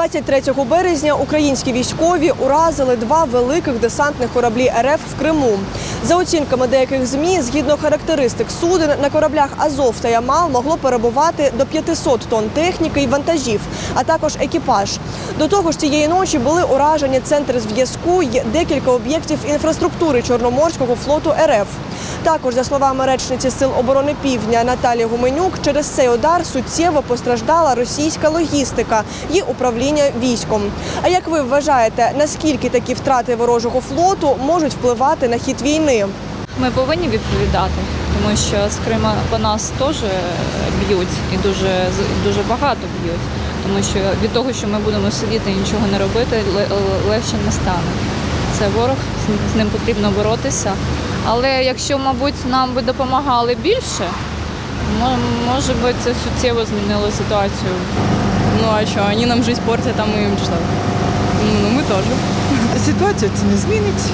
23 березня українські військові уразили два великих десантних кораблі РФ в Криму. За оцінками деяких змі, згідно характеристик суден, на кораблях Азов та Ямал могло перебувати до 500 тонн техніки і вантажів, а також екіпаж. До того ж, цієї ночі були уражені центри зв'язку й декілька об'єктів інфраструктури Чорноморського флоту РФ. Також, за словами речниці Сил оборони Півдня Наталі Гуменюк, через цей удар суттєво постраждала російська логістика і управління військом. А як ви вважаєте, наскільки такі втрати ворожого флоту можуть впливати на хід війни? Ми повинні відповідати, тому що з Крима по нас теж б'ють і дуже дуже багато б'ють. Тому що від того, що ми будемо сидіти і нічого не робити, легше не стане. Це ворог, з- ним потрібно боротися. Але якщо, мабуть, нам би допомагали більше, може би це суттєво змінило ситуацію. Ну а що, вони нам жизнь портять, а ми їм що? Ну, ми теж. Ситуація це не змінить.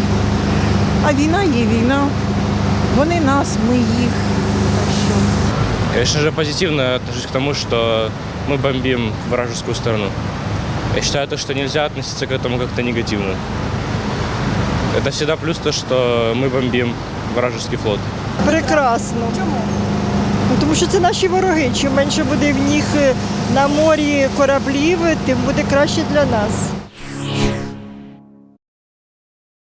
А війна є війна. Вони нас, ми їх. Що Конечно же, позитивно отношусь к тому, что мы бомбим вражескую страну. Я считаю, то, что нельзя относиться к этому как-то негативно. Это всегда плюс то, что мы бомбим вражеский флот. Прекрасно. Чому? Ну, тому що це наші вороги. Чим менше буде в них е, на морі кораблів, тим буде краще для нас.